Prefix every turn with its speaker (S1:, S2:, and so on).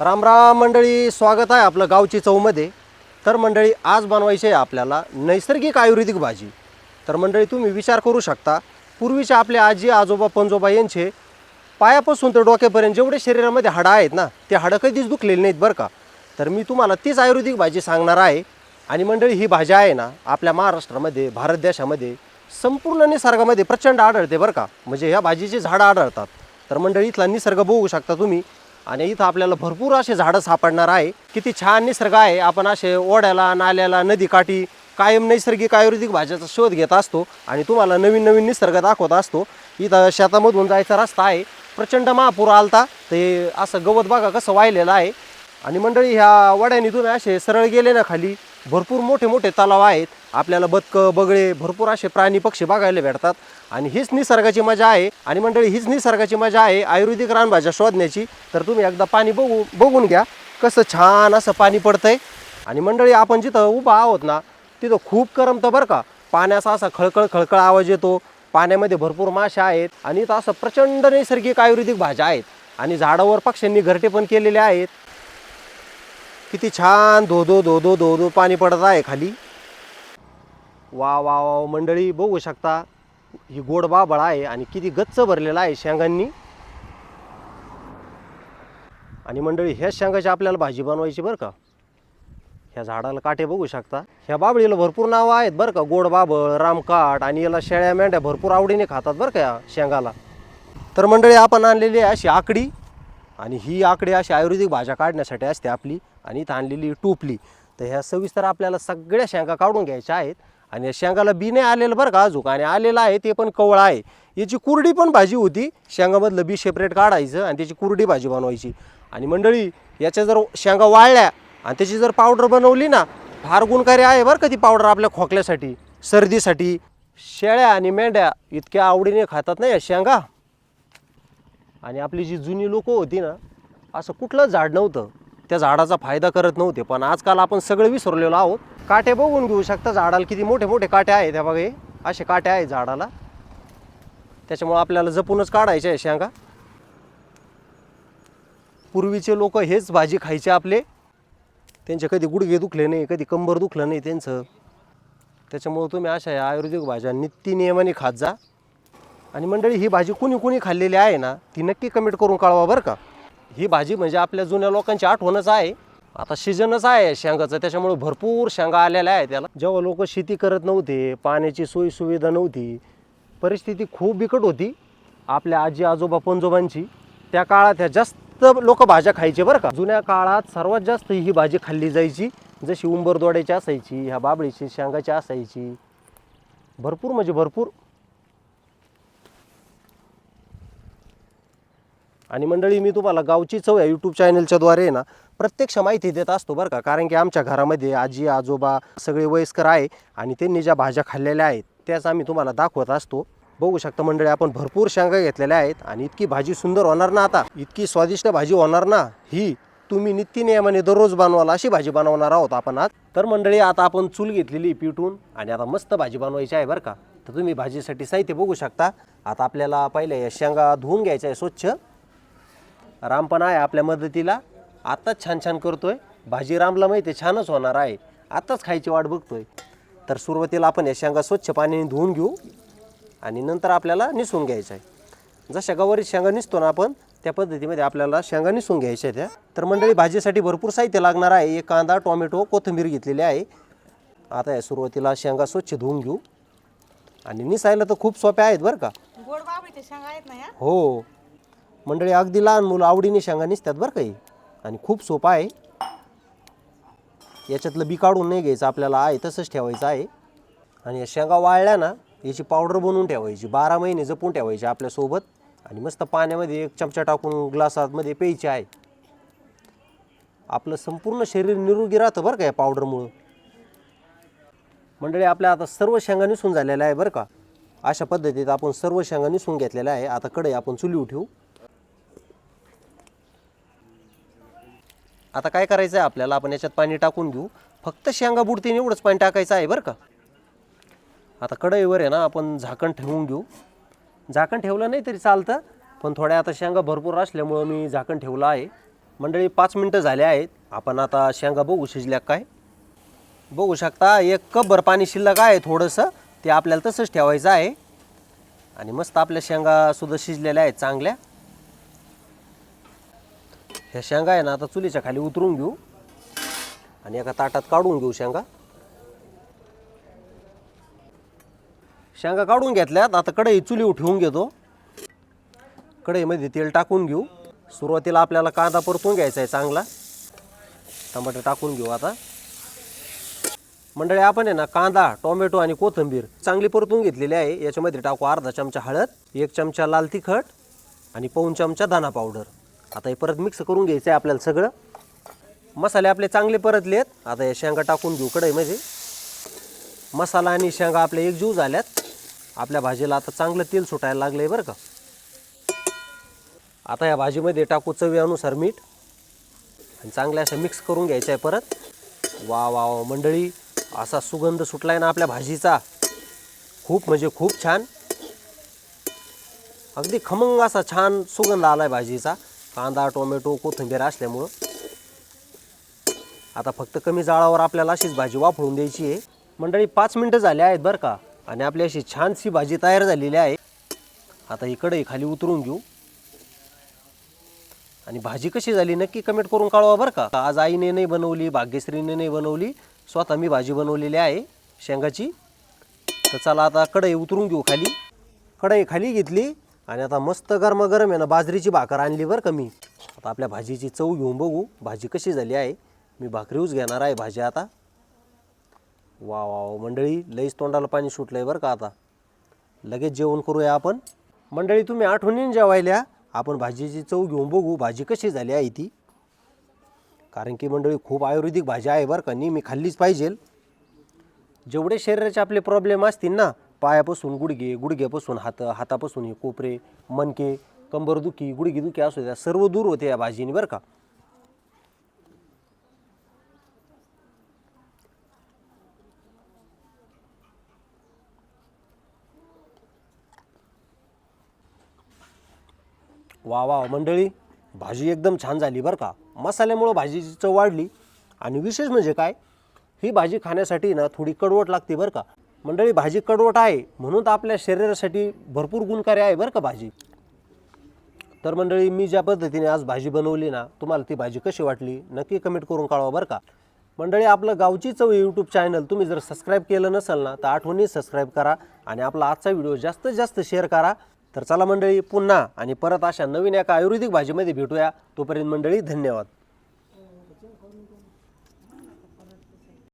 S1: राम राम मंडळी स्वागत आहे आपलं गावची चवमध्ये तर मंडळी आज बनवायची आहे आपल्याला नैसर्गिक आयुर्वेदिक भाजी. तर मंडळी तुम्ही विचार करू शकता. पूर्वीचे आपले आजी आजोबा पंजोबा यांचे पायापासून तर डोक्यापर्यंत जेवढे शरीरामध्ये हाडं आहेत ना ते हाडं कधीच दुखलेली नाहीत बरं का. तर मी तुम्हाला तीच आयुर्वेदिक भाजी सांगणार आहे. आणि मंडळी ही भाजी आहे ना आपल्या महाराष्ट्रामध्ये भारत देशामध्ये संपूर्ण निसर्गामध्ये प्रचंड आढळते बरं का. म्हणजे ह्या भाजीची झाडं आढळतात. तर मंडळी इथला निसर्ग बघू शकता तुम्ही. आणि इथं आपल्याला भरपूर असे झाडं सापडणार आहे. किती छान निसर्ग आहे. आपण असे ओढ्याला नाल्याला नदीकाठी कायम नैसर्गिक आयुर्वेदिक भाज्याचा शोध घेत असतो आणि तुम्हाला नवीन नवीन निसर्ग दाखवत असतो. इथं शेतामधून जायचा रस्ता आहे. प्रचंड महापूर आलता. ते असं गवत बघा कसं वाहिलेलं आहे. आणि मंडळी ह्या वड्याने तुम्ही असे सरळ गेले ना खाली. भरपूर मोठे मोठे तलाव आहेत. आपल्याला बदकं बगळे भरपूर असे प्राणी पक्षी बघायला भेटतात. आणि हीच निसर्गाची मजा आहे. आणि मंडळी हीच निसर्गाची मजा आहे आयुर्वेदिक रानभाज्या शोधण्याची. तर तुम्ही एकदा पाणी बघू बघून घ्या कसं छान असं पाणी पडतंय. आणि मंडळी आपण जिथं उभा आहोत ना तिथं खूप करमतं बरं का. पाण्याचा असा खळखळ खळखळ आवाज येतो. पाण्यामध्ये भरपूर मासे आहेत. आणि इथं असं प्रचंड नैसर्गिक आयुर्वेदिक भाज्या आहेत. आणि झाडावर पक्ष्यांनी घरटे पण केलेले आहेत. किती छान धो धो धो धो धो धो पाणी पडत आहे खाली. वा वा वा मंडळी बघू शकता ही गोड बाबळ आहे आणि किती गच्च भरलेला आहे शेंगांनी. आणि मंडळी ह्या शेंगाची आपल्याला भाजी बनवायची बरं का. ह्या झाडाला काटे बघू शकता. ह्या बाबळीला भरपूर नावं आहेत बरं का गोड बाबळ रामकाट आणि याला शेळ्या मेंढ्या भरपूर आवडीने खातात बरं का या शेंगाला. तर मंडळी आपण आणलेली आहे अशी आकडी. आणि ही आकडी अशी आयुर्वेदिक भाज्या काढण्यासाठी असते आपली आणि इथं आणलेली टोपली. तर ह्या सविस्तर आपल्याला सगळ्या शेंगा काढून घ्यायच्या आहेत. आणि या शेंगाला बी नाही आलेलं बरं का अजून. आणि आलेलं आहे ते पण कवळ आहे. याची कुरडी पण भाजी होती. शेंगामधलं बी सेपरेट काढायचं आणि त्याची कुरडी भाजी बनवायची. आणि मंडळी याच्या जर शेंगा वाळल्या आणि त्याची जर पावडर बनवली ना फार गुणकारी आहे बरं का ती पावडर आपल्या खोकल्यासाठी सर्दीसाठी. शेळ्या आणि मेंढ्या इतक्या आवडीने खातात ना या शेंगा. आणि आपली जी जुनी लोकं होती ना असं कुठलं झाड नव्हतं. त्या झाडाचा फायदा करत नव्हते पण आजकाल आपण सगळं विसरलेलो आहोत. काटे बघून घेऊ शकता झाडाला किती मोठे मोठे काटे आहेत त्या बघा. असे काटे आहेत झाडाला. त्याच्यामुळं आपल्याला जपूनच काढायचे आहे शेंगा पूर्वीचे लोक हेच भाजी खायचे आपले. त्यांचे कधी गुडघे दुखले नाही कधी कंबर दुखलं नाही त्यांचं. त्याच्यामुळं तुम्ही अशा आयुर्वेदिक भाज्या नित्य नियमाने खात जा. आणि मंडळी ही भाजी कुणी कुणी खाल्लेली आहे ना ती नक्की कमेंट करून कळवा बरं का. ही भाजी म्हणजे आपल्या जुन्या लोकांची आठवणच आहे. आता सीजनच आहे शेंगाचं त्याच्यामुळे भरपूर शेंगा आलेल्या आहेत त्याला. जेव्हा लोक शेती करत नव्हते पाण्याची सोयी सुविधा नव्हती परिस्थिती खूप बिकट होती आपल्या आजी आजोबा पणजोबांची त्या काळात ह्या जास्त लोक भाज्या खायचे बरं का. जुन्या काळात सर्वात जास्त ही भाजी खाल्ली जायची जशी उंबरदोड्याची असायची ह्या बाबळीची शेंगाची असायची. भरपूर म्हणजे भरपूर आणि मंडळी मी तुम्हाला गावची चव या यूट्यूब चॅनलच्याद्वारे ना प्रत्यक्ष माहिती देत असतो बरं का. कारण की आमच्या घरामध्ये आजी आजोबा सगळे वयस्कर आहे आणि त्यांनी ज्या भाज्या खाल्लेल्या आहेत त्याच आम्ही तुम्हाला दाखवत असतो. बघू शकता मंडळी आपण भरपूर शेंगा घेतलेल्या आहेत आणि इतकी भाजी सुंदर होणार ना आता. इतकी स्वादिष्ट भाजी होणार ना ही तुम्ही नित्यनियमाने दररोज बनवाल अशी भाजी बनवणार आहोत आपण आज. तर मंडळी आता आपण चूल घेतलेली पिटून आणि आता मस्त भाजी बनवायची आहे बरं का. तर तुम्ही भाजीसाठी साहित्य बघू शकता. आता आपल्याला पहिले या शेंगा धुवून घ्यायच्या आहे स्वच्छ. राम पण आहे आपल्या मदतीला. आत्ताच छान छान करतोय. भाजी रामला माहिती आहे छानच होणार आहे. आत्ताच खायची वाट बघतोय. तर सुरुवातीला आपण या शेंगा स्वच्छ पाण्याने धुवून घेऊ आणि नंतर आपल्याला निसून घ्यायचं आहे. जशा गवारी शेंगा निसतो ना आपण त्या पद्धतीमध्ये आपल्याला शेंगा निसून घ्यायच्या त्या. तर मंडळी भाजीसाठी भरपूर साहित्य लागणार आहे. एक कांदा टोमॅटो कोथिंबीर घेतलेली आहे. आता या सुरुवातीला शेंगा स्वच्छ धुवून घेऊ. आणि निसायला तर खूप सोप्या आहेत बरं का.
S2: गोड बाबळीच्या शेंगा आहेत ना या?
S1: हो. मंडळी अगदी लहान मुलं आवडीने शेंगा निसतात बरं काही आणि खूप सोपा आहे. याच्यातलं बी काढून नाही घ्यायचं आपल्याला आहे तसंच ठेवायचं आहे. आणि या शेंगा वाळल्या ना याची पावडर बनवून ठेवायची. बारा महिने जपून ठेवायची आपल्यासोबत आणि मस्त पाण्यामध्ये एक चमचा टाकून ग्लासामध्ये प्यायची आहे. आपलं संपूर्ण शरीर निरोगी राहतं बरं का या पावडरमुळं. मंडळी आपल्या आता सर्व शेंगा निसून झालेल्या आहे बरं का. अशा पद्धतीत आपण सर्व शेंगा निसून घेतलेल्या आहे. आता कडे आपण चुली ठेवू. आता काय करायचं आहे? आपल्याला आपण याच्यात पाणी टाकून घेऊ फक्त शेंगा बुडतीने एवढंच पाणी टाकायचं आहे बरं का? आता कढईवर आहे ना आपण झाकण ठेवून घेऊ. झाकण ठेवलं नाही तरी चालतं पण थोड्या आता शेंगा भरपूर असल्यामुळं मी झाकण ठेवलं आहे. मंडळी पाच मिनटं झाले आहेत. आपण आता शेंगा बघू शिजल्या काय. बघू शकता एक कपभर पाणी शिल्लक आहे थोडंसं. ते आपल्याला तसंच ठेवायचं आहे. आणि मस्त आपल्या शेंगासुद्धा शिजलेल्या आहेत चांगल्या. ह्या शेंगा आहे ना आता चुलीच्या खाली उतरून घेऊ. आणि एका ताटात काढून घेऊ शेंगा. शेंगा काढून घेतल्यात आता कढई चुली ठेवून घेतो. कढईमध्ये तेल टाकून घेऊ. सुरुवातीला आपल्याला कांदा परतून घ्यायचा आहे चांगला. टमाटर टाकून घेऊ आता. मंडळी आपण आहे ना कांदा टोमॅटो आणि कोथिंबीर चांगली परतून घेतलेली आहे. याच्यामध्ये टाकू अर्धा चमचा हळद एक चमचा लाल तिखट आणि पाऊन चमचा दाना पावडर. आता हे परत मिक्स करून घ्यायचं आहे आपल्याला सगळं. मसाले आपले चांगले परतलेत आता हे शेंगा टाकून घेऊ कढईमध्ये मसाला आणि शेंगा आपल्या एकजीव झाल्यात. आपल्या भाजीला आता चांगलं तेल सुटायला लागलं आहे बरं का. आता या भाजीमध्ये टाकू चवीनुसार मीठ. आणि चांगलं असं मिक्स करून घ्यायचं आहे परत. वा वा वा मंडळी असा सुगंध सुटलाय ना आपल्या भाजीचा. खूप म्हणजे खूप छान. अगदी खमंग असा छान सुगंध आलाय भाजीचा. कांदा टोमॅटो कोथिंबीर असल्यामुळं आता फक्त कमी जाळावर आपल्याला अशीच भाजी वाफळून द्यायची आहे. मंडळी पाच मिनटं झाली आहेत बरं का आणि आपली अशी छानशी भाजी तयार झालेली आहे. आता ही कढई खाली उतरून घेऊ. आणि भाजी कशी झाली नक्की कमेंट करून काढवा बरं का. आज आईने नाही बनवली भाग्यश्रीने नाही बनवली स्वतः मी भाजी बनवलेली आहे शेंगाची. तर चला आता कढई उतरून घेऊ खाली. कढई खाली घेतली. आणि आता मस्त गरमागरम आहे ना बाजरीची भाकर आणली बरं का मी. आता आपल्या भाजीची चव घेऊन बघू भाजी कशी झाली आहे. मी भाकरीच घेणार आहे भाजी आता. वा वा मंडळी लईच तोंडाला पाणी सुटलं आहे बरं का आता. लगेच जेवण करूया आपण. मंडळी तुम्ही आठवणीने जेवायल्या आपण भाजीची चव घेऊन बघू भाजी कशी झाली आहे ती. कारण की मंडळी खूप आयुर्वेदिक भाजी आहे बरं का नेहमी खाल्लीच पाहिजे जेवढे शरीराचे आपले प्रॉब्लेम असतील ना पायापासून गुडघे गुडघ्यापासून हात हातापासून हे कोपरे मनके कंबरदुखी गुडघेदुखी असू द्या सर्व दूर होते या भाजीने बरं का? वा वा मंडळी भाजी एकदम छान झाली बरं का? मसाल्यामुळं भाजीची चव वाढली. आणि विशेष म्हणजे काय? ही भाजी खाण्यासाठी ना थोडी कडवट लागते बरं का? मंडळी भाजी कडवट आहे म्हणून तर आपल्या शरीरासाठी भरपूर गुणकारी आहे बरं का भाजी. तर मंडळी मी ज्या पद्धतीने आज भाजी बनवली ना तुम्हाला ती भाजी कशी वाटली नक्की कमेंट करून कळवा बरं का. मंडळी आपलं गावची चव यूट्यूब चॅनल तुम्ही जर सबस्क्राईब केलं नसेल ना तर आठवणी सबस्क्राईब करा आणि आपला आजचा व्हिडिओ जास्तीत जास्त शेअर करा. तर चला मंडळी पुन्हा आणि परत अशा नवीन एका आयुर्वेदिक भाजीमध्ये भेटूया. तोपर्यंत मंडळी धन्यवाद.